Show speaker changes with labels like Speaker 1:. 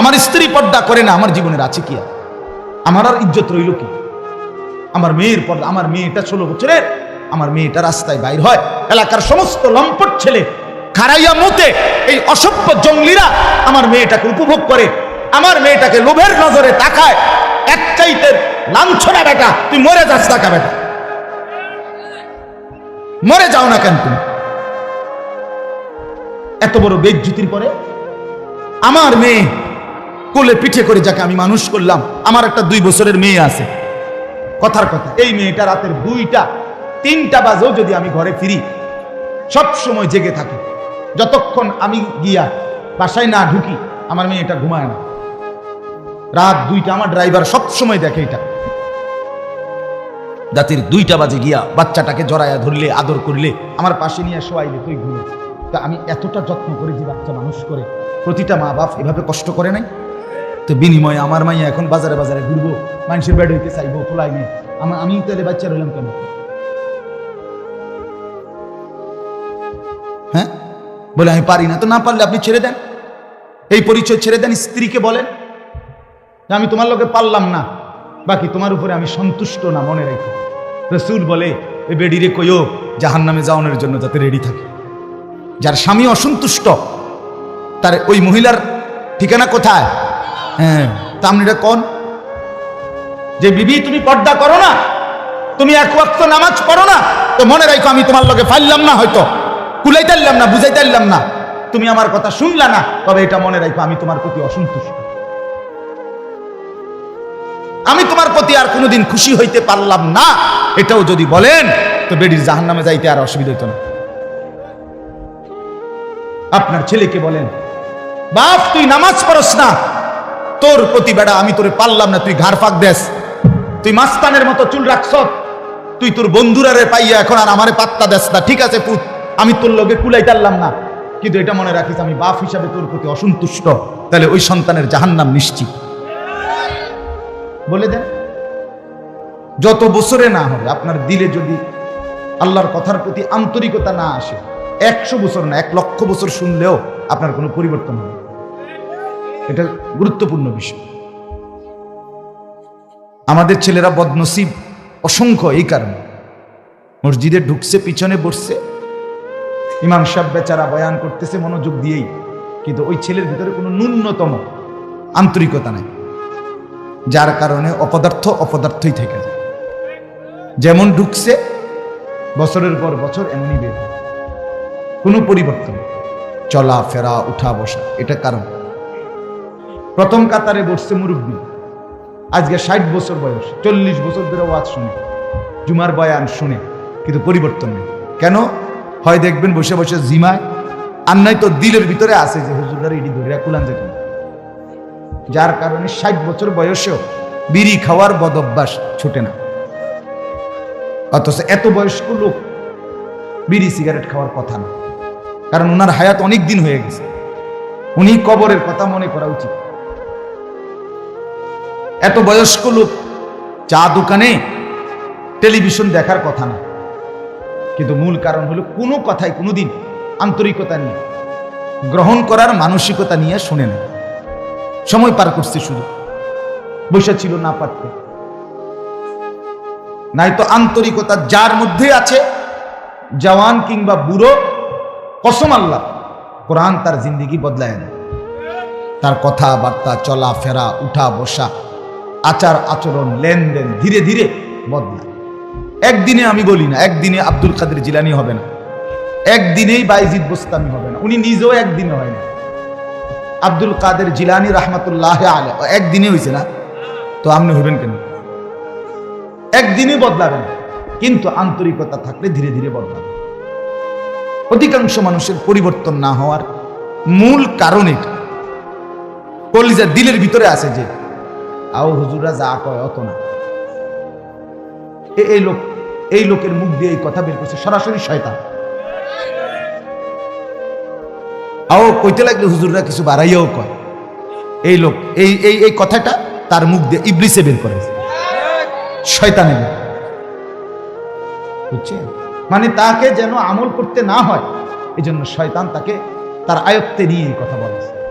Speaker 1: আমার স্ত্রী পর্দা করে না, আমার জীবনের আছে কি আমার আর ইজ্জত রইল কি? আমার মেয়ের পর্দা, আমার মেয়েটা ষোলো বছরের, আমার মেয়েটা রাস্তায় বাইর হয়, এলাকার সমস্ত লম্পট ছেলে খারাইয়া মতে এই অসভ্য জঙ্গলিরা আমার মেয়েটাকে উপভোগ করে, আমার মেয়েটাকে লোভের নজরে তাকায়, এক চাইতে লাঞ্ছনা বেটা, তুই মরে যাস টাকা বেটা? মরে যাও না কেন তুমি? এত বড় বেজ্জুতির পরে আমার মেয়ে কোলে পিঠে করে যাকে আমি মানুষ করলাম, আমার একটা দুই বছরের মেয়ে আছে। কথার কথা, এই মেয়েটা রাতের দুইটা, তিনটা বাজেও যদি আমি ঘরে ফিরি, সব সময় জেগে থাকি। যতক্ষণ আমি গিয়া বাসায় না ঢুকি, আমার মেয়েটা ঘুমায় না। রাত দুইটা আমার ড্রাইভার সব সময় দেখে এটা। রাতের দুইটা বাজে গিয়া বাচ্চাটাকে জড়াইয়া ধরলে, আদর করলে, আমার পাশে নিয়ে শোয়াইলে তুই ঘুমে তা আমি এতটা যত্ন করে যে বাচ্চা মানুষ করে। প্রতিটা মা বাপ এভাবে কষ্ট করে নাই? তো বিনিময়ে আমার মাইয়া এখন বাজারে বাজারে ঘুরবো মানুষের বেড হইতে চাইব খোলাই নেই আমার আমি তাহলে বাচ্চা রইলাম কেন? হ্যাঁ? বলে আমি পারি না। তো না পারলে আপনি ছেড়ে দেন। এই পরিচয় ছেড়ে দেন, স্ত্রীকে বলেন। আমি তোমার লোকে পারলাম না। বাকি তোমার উপরে আমি সন্তুষ্ট না, মনে রেখো। রসুল বলে, এ বেডিরে কইও জাহান নামে যাওয়ানোর জন্য যাতে রেডি থাকে। যার স্বামী অসন্তুষ্ট, তার ওই মহিলার ঠিকানা কোথায়? হ্যাঁ। কোন? যে বিবি, তুমি পর্দা করো না। তুমি এক ওয়াক্ত নামাজ না। তো মনে রাখো আমি তোমার না হয়তো। না না। তুমি আমার কথা শুনলা না, তবে এটা মনে রাখো আমি তোমার প্রতি অসন্তুষ্ট। আমি তোমার প্রতি আর কোনোদিন খুশি হইতে পারলাম না। এটাও যদি বলেন, তো বেডির জাহান নামে যাইতে আর অসুবিধা হইতো না। আপনার ছেলেকে বলেন, বাপ, তুই নামাজ পড়স না। তোর প্রতি বেড়া, আমি তোরে পারলাম না, তুই ঘাড় ফাঁক দেস। তুই মাস্তানের মতো চুল রাখছ, তুই তোর বন্ধুরারে পাইয়া এখন আর আমারে পাত্তা দেস না। ঠিক আছে, পুত, আমি তোর লোকে কুলাই টারলাম না। কিন্তু এটা মনে রাখিস, আমি বাপ হিসাবে তোর প্রতি অসন্তুষ্ট। তাহলে ওই সন্তানের জাহান্নাম নিশ্চিত। বলে দেন, যত বছরে না হবে, আপনার দিলে যদি আল্লাহর কথার প্রতি আন্তরিকতা না আসে, একশো বছর না, এক লক্ষ বছর শুনলেও আপনার কোনো পরিবর্তন হবে। এটা গুরুত্বপূর্ণ বিষয়। আমাদের ছেলেরা বদনসিব, অসংখ্য এই কারণে। মসজিদে ঢুকছে, পিছনে বসছে। ইমাম সাহেব বেচারা বয়ান করতেছে মনোযোগ দিয়েই, কিন্তু ওই ছেলের ভিতরে কোনো ন্যূনতম আন্তরিকতা নাই। যার কারণে অপদার্থ অপদার্থই থেকে যায়। যেমন ঢুকছে, বছরের পর বছর এমনই বের। কোনো পরিবর্তন চলা ফেরা উঠা বসা এটা কারণ। প্রথম কাতারে বসছে মুরব্বী। আজকে ষাট বছর বয়স, চল্লিশ বছর ধরে ওয়াজ শুনে, জুমার বয়ান শুনে, কিন্তু পরিবর্তন নেই। কেন? হয় দেখবেন বসে বসে জিমায়, আর নাই তো দিলের ভিতরে আছে যে, হুজুরার ইডি ধরিয়া কুলান যেত যার কারণে ষাট বছর বয়সেও বিড়ি খাওয়ার বদ অভ্যাস ছুটে না। অথচ এত বয়স্ক লোক বিড়ি সিগারেট খাওয়ার কথা না। কারণ ওনার হায়াত অনেক দিন হয়ে গেছে। উনি কবরের কথা মনে করা উচিত। এত বয়স্ক লোক চা দোকানে টেলিভিশন দেখার কথা না। কিন্তু মূল কারণ হলো কোনো কথাই কোনোদিন আন্তরিকতা নিয়ে, গ্রহণ করার মানসিকতা নিয়ে শুনে না। সময় পার করছে শুধু। বসে ছিল না পারতে নাই তো আন্তরিকতা যার মধ্যে আছে, জওয়ান কিংবা বুড়ো, কসম আল্লাহ, কোরআন তার জিন্দিগি বদলায় না। তার কথাবার্তা চলা ফেরা উঠা বসা আচার আচরণ, লেনদেন, ধীরে ধীরে বদলায়। একদিনে আমি বলি না, একদিনে আব্দুল কাদের জিলানি হবে না। একদিনেই বাইজিদ বোস্তামি হবে না। উনি নিজেও একদিনে হয় না। আব্দুল কাদের জিলানি রহমতুল্লাহ আলে একদিনে হয়েছে না? তো আপনি হবেন কেন? একদিনে বদলাবেন কিন্তু আন্তরিকতা থাকলে ধীরে ধীরে বদলাবে। অধিকাংশ মানুষের পরিবর্তন না হওয়ার মূল কারণ এটা। কলিজা দিলের ভিতরে আছে যে আও হুজুরা যা কয় অত না। এই লোক, এই লোকের মুখ দিয়ে এই কথা বের করছে, সরাসরি শয়তান। আও কইতে লাগলে হুজুররা কিছু বাড়াইয়াও কয়। এই লোক, এই এই এই কথাটা তার মুখ দিয়ে ইবলিসে বের করে শয়তানে বের। বুঝছেন? মানে তাকে যেন আমল করতে না হয় এই জন্য শয়তান তাকে তার আয়ত্তে নিয়ে এই কথা বলেছে।